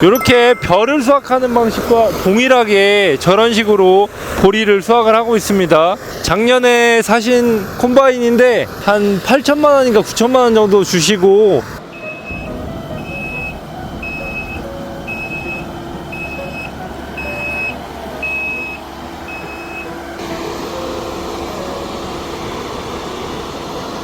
이렇게 별을 수확하는 방식과 동일하게 저런 식으로 보리를 수확을 하고 있습니다. 작년에 사신 콤바인인데 한 8천만 원인가 9천만 원 정도 주시고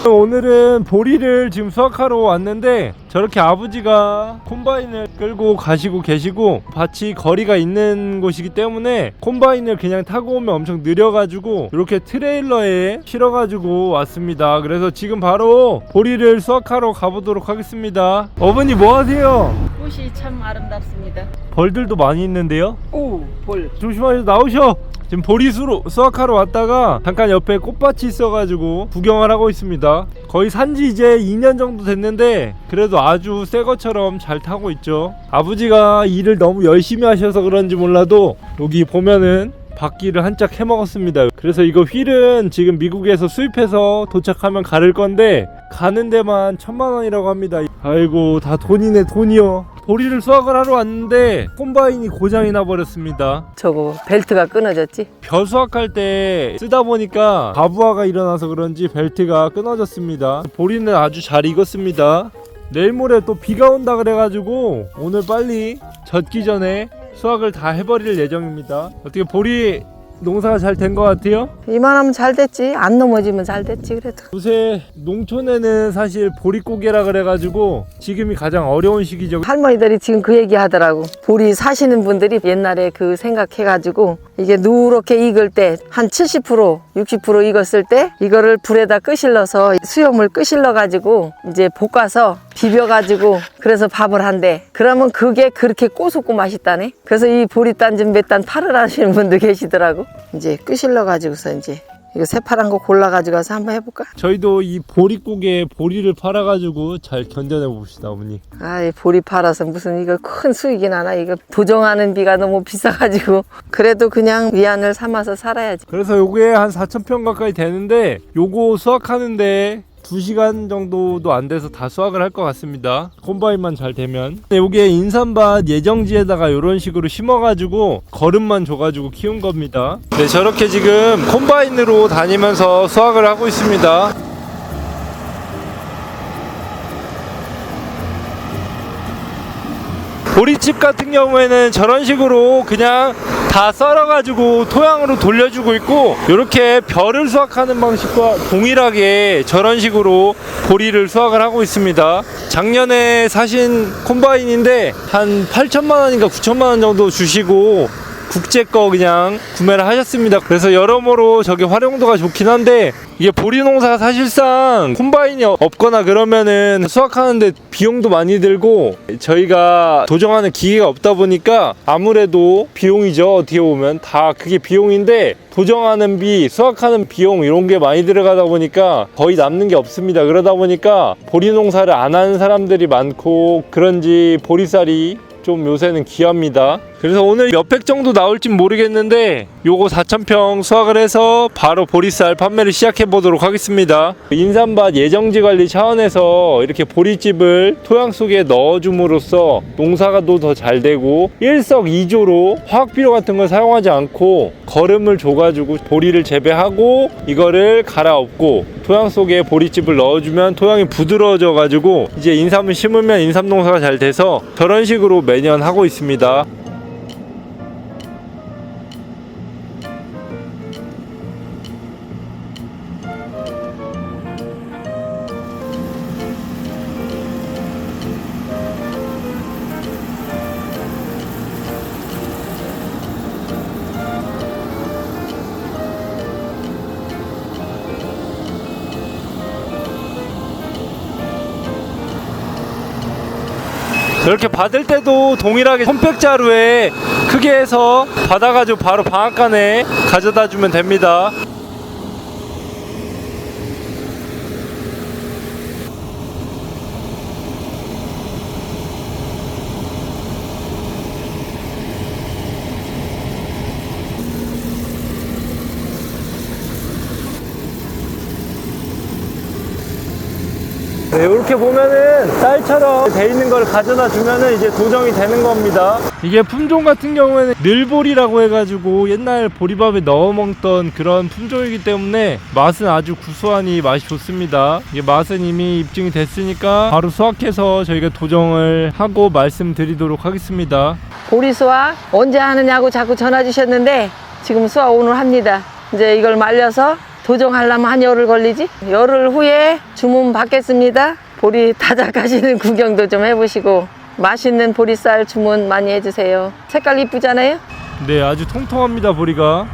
오늘은 보리를 지금 수확하러 왔는데 저렇게 아버지가 콤바인을 끌고 가시고 계시고 밭이 거리가 있는 곳이기 때문에 콤바인을 그냥 타고 오면 엄청 느려가지고 이렇게 트레일러에 실어가지고 왔습니다 그래서 지금 바로 보리를 수확하러 가보도록 하겠습니다 어머니 뭐 하세요? 꽃이 참 아름답습니다. 벌들도 많이 있는데요 오, 볼. 조심하셔서 나오셔. 지금 보리수로 수확하러 왔다가 잠깐 옆에 꽃밭이 있어가지고 구경을 하고 있습니다. 거의 산지 이제 2년 정도 됐는데 그래도 아주 새 것처럼 잘 타고 있죠. 아버지가 일을 너무 열심히 하셔서 그런지 몰라도 여기 보면은 바퀴를 한짝 해먹었습니다. 그래서 이거 휠은 지금 미국에서 수입해서 도착하면 가를 건데 가는 데만 천만 원이라고 합니다. 아이고 다 돈이네 돈이요. 보리를 수확을 하러 왔는데 콤바인이 고장이 나 버렸습니다. 저거 벨트가 끊어졌지? 벼 수확할 때 쓰다 보니까 가부하가 일어나서 그런지 벨트가 끊어졌습니다. 보리는 아주 잘 익었습니다. 내일 모레 또 비가 온다 그래가지고 오늘 빨리 젖기 전에 수확을 다 해버릴 예정입니다. 어떻게 보리 농사가 잘 된 것 같아요? 이만하면 잘 됐지. 안 넘어지면 잘 됐지 그래도. 요새 농촌에는 사실 보리고개라 그래가지고 지금이 가장 어려운 시기죠. 할머니들이 지금 그 얘기 하더라고. 보리 사시는 분들이 옛날에 그 생각해가지고 이게 누렇게 익을 때 한 70% 60% 익었을 때 이거를 불에다 끄실러서 수염을 끄실러 가지고 이제 볶아서 비벼가지고 그래서 밥을 한대. 그러면 그게 그렇게 꼬숩고 맛있다네. 그래서 이 보리 딴좀 몇 단 팔을 하시는 분도 계시더라고. 이제 끄실러 가지고서 이제 이거 새파란 거 골라 가지고 가서 한번 해볼까? 저희도 이 보리국에 보리를 팔아가지고 잘 견뎌내 봅시다, 어머니. 아이 보리 팔아서 무슨 이거 큰 수익이 나나 이거 도정하는 비가 너무 비싸가지고 그래도 그냥 위안을 삼아서 살아야지 그래서 요게 한 4,000평 가까이 되는데 요거 수확하는데 2시간 정도도 안 돼서 다 수확을 할 것 같습니다. 콤바인만 잘 되면. 근데 요게 인삼밭 예정지에다가 요런 식으로 심어가지고 거름만 줘가지고 키운 겁니다. 네, 저렇게 지금 콤바인으로 다니면서 수확을 하고 있습니다. 보리집 같은 경우에는 저런 식으로 그냥 다 썰어가지고 토양으로 돌려주고 있고 이렇게 별을 수확하는 방식과 동일하게 저런 식으로 보리를 수확을 하고 있습니다. 작년에 사신 콤바인인데 한 8천만 원인가 9천만 원 정도 주시고 국제 거 그냥 구매를 하셨습니다. 그래서 여러모로 저게 활용도가 좋긴 한데 이게 보리 농사가 사실상 콤바인이 없거나 그러면은 수확하는데 비용도 많이 들고 저희가 도정하는 기계가 없다 보니까 아무래도 비용이죠. 어떻게 보면 다 그게 비용인데 도정하는 비, 수확하는 비용 이런 게 많이 들어가다 보니까 거의 남는 게 없습니다. 그러다 보니까 보리 농사를 안 하는 사람들이 많고 그런지 보리쌀이 좀 요새는 귀합니다. 그래서 오늘 몇백 정도 나올진 모르겠는데 요거 4,000평 수확을 해서 바로 보리쌀 판매를 시작해 보도록 하겠습니다. 인삼밭 예정지 관리 차원에서 이렇게 보리집을 토양 속에 넣어줌으로써 농사가 또 더 잘 되고 일석이조로 화학비료 같은 걸 사용하지 않고 거름을 줘가지고 보리를 재배하고 이거를 갈아엎고 토양 속에 보리집을 넣어주면 토양이 부드러워져 가지고 이제 인삼을 심으면 인삼 농사가 잘 돼서 저런 식으로 매년 하고 있습니다. 저렇게 받을 때도 동일하게 손뼉자루에 크게 해서 받아가지고 바로 방앗간에 가져다 주면 됩니다. 네, 이렇게 보면은 쌀처럼 돼 있는 걸 가져다 주면은 이제 도정이 되는 겁니다. 이게 품종 같은 경우에는 늘보리라고 해가지고 옛날 보리밥에 넣어 먹던 그런 품종이기 때문에 맛은 아주 구수하니 맛이 좋습니다. 이게 맛은 이미 입증이 됐으니까 바로 수확해서 저희가 도정을 하고 말씀드리도록 하겠습니다. 보리 수확 언제 하느냐고 자꾸 전화 주셨는데 지금 수확 오늘 합니다. 이제 이걸 말려서 도정하려면 한 열흘 걸리지? 열흘 후에 주문 받겠습니다. 보리 타작하시는 구경도 좀 해보시고 맛있는 보리쌀 주문 많이 해주세요. 색깔 이쁘잖아요? 네, 아주 통통합니다, 보리가.